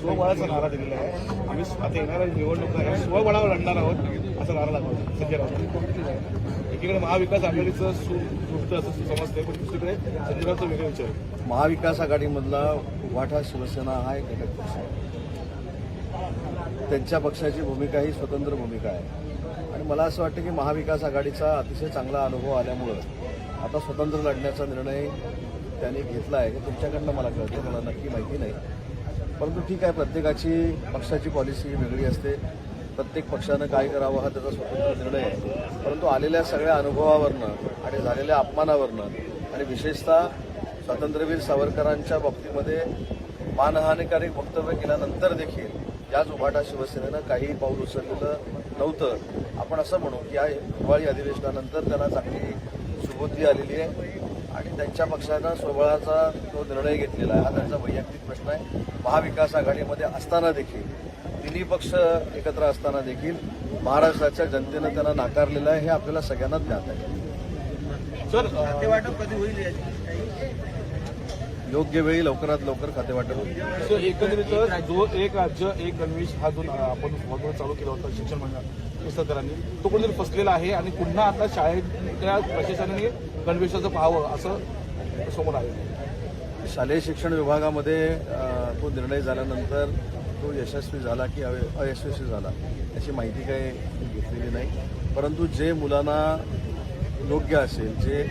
स्वबळाचा नारा दिलेला आहे. आम्ही आता येणाऱ्या निवडणूक आहे स्वबळावर लढणार आहोत. असा नारा लागला. संजय राऊत एकीकडे महाविकास आघाडीचं सुदृष्ट असं समजतंय पण दुसरीकडे संजय राऊतचं विचार आहे. महाविकास आघाडीमधला वाटा शिवसेना हा एक घटक पक्ष आहे. त्यांच्या पक्षाची भूमिका ही स्वतंत्र भूमिका आहे. आणि मला असं वाटतं की महाविकास आघाडीचा अतिशय चांगला अनुभव आल्यामुळं आता स्वतंत्र लढण्याचा निर्णय त्यांनी घेतला आहे. हे तुमच्याकडनं मला कळतं. मला नक्की माहिती नाही. परंतु ठीक आहे प्रत्येकाची पक्षाची पॉलिसी वेगळी असते. प्रत्येक पक्षानं काय करावं हा त्याचा स्वतंत्र निर्णय आहे. परंतु आलेल्या सगळ्या अनुभवावरनं आणि झालेल्या अपमानावरनं आणि विशेषतः स्वातंत्र्यवीर सावरकरांच्या बाबतीमध्ये मानहानिकारक वक्तव्य केल्यानंतर देखील याच उभाटा शिवसेनेनं काही पाऊल उचललेलं नव्हतं. आपण असं म्हणू की या हिवाळी अधिवेशनानंतर त्यांना चांगली सुबुद्धी आलेली आहे. आणि त्यांच्या पक्षानं स्वबळाचा तो निर्णय घेतलेला आहे हा त्यांचा वैयक्तिक प्रश्न आहे. महाविकास आघाडीमध्ये असताना देखील तिन्ही पक्ष एकत्र असताना देखील महाराष्ट्राच्या जनतेनं त्यांना नाकारलेलं आहे हे आपल्याला सगळ्यांनाच ज्ञात आहे. सर अं, वाटप कधी होईल योग्य वेळी लवकरात लवकर खातेवाटप होईल. सर एकंदरीत जो एक राज्य एक गणवेश हा जो आपण मधून चालू केला होता शिक्षण मंडळ पुस्तकांनी. तो कुठेतरी फसलेला आहे आणि पुन्हा आता शाळेतल्या प्रशासनाने गणवेशाचं पाहावं असं समोर आहे शालेय शिक्षण विभागामध्ये तो निर्णय झाल्यानंतर तो यशस्वी झाला की अयशस्वी झाला याची माहिती काही घेतलेली नाही. परंतु जे मुलांना योग्य असेल जे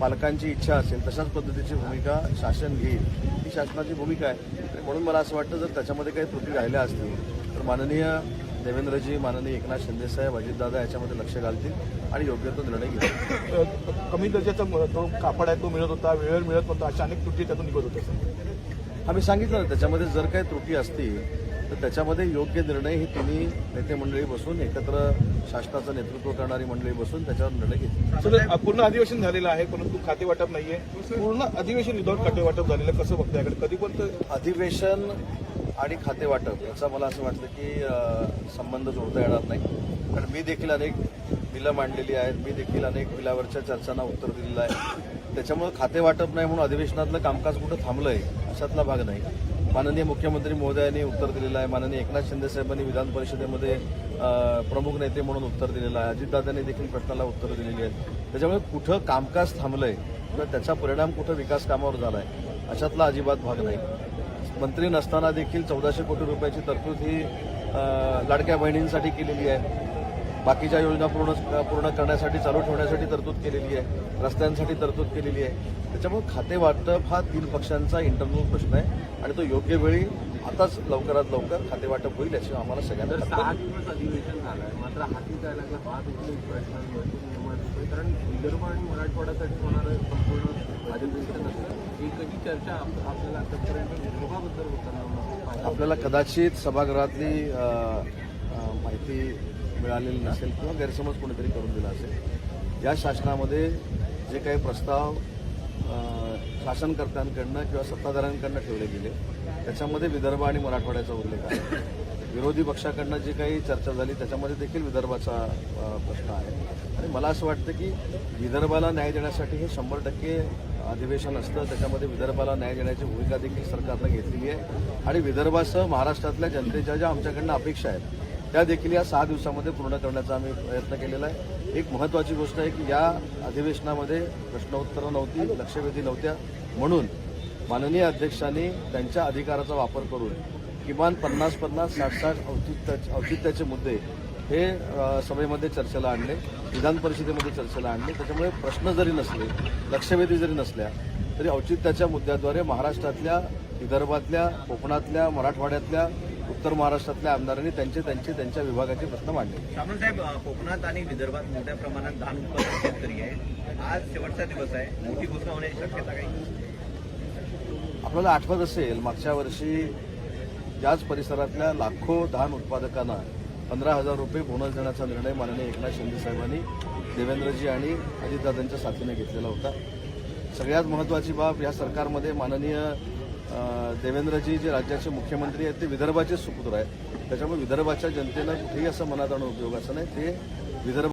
पालकांची इच्छा असेल तशाच पद्धतीची भूमिका शासन घेईल ही शासनाची भूमिका आहे. म्हणून मला असं वाटतं जर त्याच्यामध्ये काही त्रुटी राहिल्या असतील तर माननीय देवेंद्रजी माननीय एकनाथ शिंदेसाहेब अजितदादा याच्यामध्ये लक्ष घालतील आणि योग्य तो निर्णय घेतील. कमी दर्जाचा जो कापड आहे तो मिळत होता वेळेवर मिळत नव्हता अशा अनेक त्रुटी त्यातून निघत होत्या आम्ही सांगितलं त्याच्यामध्ये जर काही त्रुटी असतील तर त्याच्यामध्ये योग्य निर्णय ही तिन्ही नेते मंडळी बसून एकत्र शासनाचं नेतृत्व करणारी मंडळी बसून त्याच्यावर निर्णय घेतली. पूर्ण अधिवेशन झालेलं आहे परंतु खाते वाटप नाहीये. पूर्ण अधिवेशन विदाऊट खाते वाटप झालेलं. कसं बघताय याकडे? कधी पण अधिवेशन आणि खाते वाटप. याचा मला असं वाटलं की संबंध जोडता येणार नाही. कारण मी देखील अनेक बिलं मांडलेली आहेत. मी देखील अनेक बिलावरच्या चर्चांना उत्तर दिलेलं आहे. त्याच्यामुळे खाते वाटप नाही म्हणून अधिवेशनातलं कामकाज कुठं थांबलंय अशातला भाग नाही. माननीय मुख्यमंत्री महोदयांनी उत्तर दिलेलं आहे. माननीय एकनाथ शिंदे साहेबांनी विधान परिषदेमध्ये प्रमुख नेते म्हणून उत्तर दिलेलं आहे. अजितदादांनी देखील प्रश्नाला उत्तर दिलेली आहेत. त्याच्यामुळे कुठं कामकाज थांबलंय किंवा त्याचा परिणाम कुठं विकास कामावर झालाय अशातला अजिबात भाग नाही. मंत्री नसताना देखील चौदाशे कोटी रुपयाची तरतूद ही लाडक्या बहिणींसाठी केलेली आहे बाकीच्या योजना पूर्ण पूर्ण करण्यासाठी चालू ठेवण्यासाठी तरतूद केलेली आहे रस्त्यांसाठी तरतूद केलेली आहे त्याच्यामुळे खाते वाटप हा तीन पक्षांचा इंटरनल प्रश्न आहे आणि तो योग्य वेळी आताच लवकरात लवकर खाते वाटप होईल याची आम्हाला सगळ्यांना खात्री सहा आहे. अधिवेशन मात्र हाती निर्माण होतोय. कारण विदर्भ आणि मराठवाड्यासाठी होणारं संपूर्ण अधिवेशन कधी चर्चा आपल्याला आतापर्यंत होताना आपल्याला कदाचित सभागृहातली माहिती मिळालेली नसेल किंवा गैरसमज कोणीतरी करून दिला असेल. या शासनामध्ये जे काही प्रस्ताव शासनकर्त्यांकडनं किंवा सत्ताधाऱ्यांकडनं ठेवले गेले त्याच्यामध्ये विदर्भ आणि मराठवाड्याचा उल्लेख आहे. विरोधी पक्षाकडनं जी काही चर्चा झाली त्याच्यामध्ये देखील विदर्भाचा प्रश्न आहे. आणि मला असं वाटतं की विदर्भाला न्याय देण्यासाठी हे शंभर टक्के अधिवेशन असतं. त्याच्यामध्ये विदर्भाला न्याय देण्याची भूमिका देखील सरकारनं घेतलेली आहे. आणि विदर्भासह महाराष्ट्रातल्या जनतेच्या ज्या आमच्याकडनं अपेक्षा आहेत त्या देखील या सहा दिवसामध्ये पूर्ण करण्याचा आम्ही प्रयत्न केलेला आहे. एक महत्त्वाची गोष्ट आहे की या अधिवेशनामध्ये प्रश्नोत्तरं नव्हती लक्षवेधी नव्हत्या. म्हणून माननीय अध्यक्षांनी त्यांच्या अधिकाराचा वापर करून किमान पन्नास पन्नास साठ साठ औचित्य औचित्याचे मुद्दे हे सभेमध्ये चर्चेला आणले विधान परिषदेमध्ये चर्चेला आणले. त्याच्यामुळे प्रश्न जरी नसले लक्षवेधी जरी नसल्या तरी औचित्याच्या मुद्द्याद्वारे महाराष्ट्रातल्या विदर्भातल्या कोकणातल्या मराठवाड्यातल्या उत्तर महाराष्ट्रातल्या आमदारांनी त्यांचे त्यांचे त्यांच्या विभागाचे प्रश्न मांडले. साहेब कोकणात आणि विदर्भात मोठ्या प्रमाणात धान उत्पादक शेतकरी आहे आज शेवटचा दिवस आहे. मोठी घोषणा होण्याची शक्यता काही आपल्याला आठवत असेल मागच्या वर्षी याच परिसरातल्या लाखो धान उत्पादकांना पंधरा हजार रुपये बोनस देण्याचा निर्णय माननीय एकनाथ शिंदे साहेबांनी देवेंद्रजी आणि अजितदादांच्या साथीने घेतलेला होता. सगळ्यात महत्त्वाची बाब या सरकारमध्ये माननीय देवेंद्रजी जे राज्याचे मुख्यमंत्री आहेत ते विदर्भाचे सुपुत्र आहेत. त्याच्यामुळे विदर्भाच्या जनतेनं कुठेही असं मनात आणून उपयोगाचं नाही. ते विदर्भ